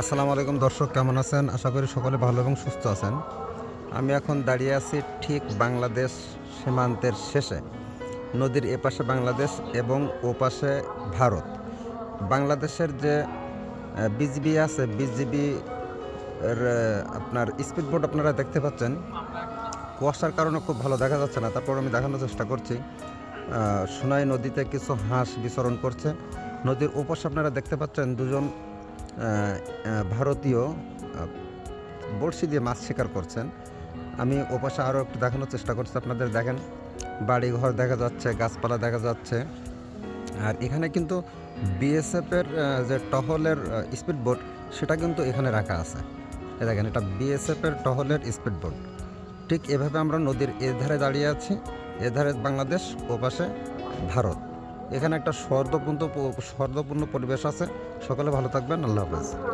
আসসালামু আলাইকুম দর্শক, কেমন আছেন? আশা করি সকলে ভালো এবং সুস্থ আছেন। আমি এখন দাঁড়িয়ে আছি ঠিক বাংলাদেশ সীমান্তের শেষে, নদীর এপাশে বাংলাদেশ এবং ওপাশে ভারত। বাংলাদেশের যে বিজিবি আছে, বিজিবি আপনার স্পিড বোট আপনারা দেখতে পাচ্ছেন। কুয়াশার কারণে খুব ভালো দেখা যাচ্ছে না, তারপর আমি দেখানোর চেষ্টা করছি। সোনাই নদীতে কিছু হাঁস বিচরণ করছে। নদীর ওপাশে আপনারা দেখতে পাচ্ছেন দুজন ভারতীয় বড়শি দিয়ে মাছ শিকার করছেন। আমি ওপাশে আরও একটু দেখানোর চেষ্টা করছি, আপনাদের দেখেন। বাড়িঘর দেখা যাচ্ছে, গাছপালা দেখা যাচ্ছে। আর এখানে কিন্তু বিএসএফের যে টহলের স্পিড বোট সেটা কিন্তু এখানে রাখা আছে। দেখেন, এটা বিএসএফের টহলের স্পিড বোট ঠিক এভাবে আমরা নদীর এধারে দাঁড়িয়ে আছি। এধারে বাংলাদেশ, ওপাশে ভারত। এখানে একটা সর্দপূর্ণ সর্দপূর্ণ পরিবেশ আছে। সকালে ভালো থাকবেন। আল্লাহ হাফেজ।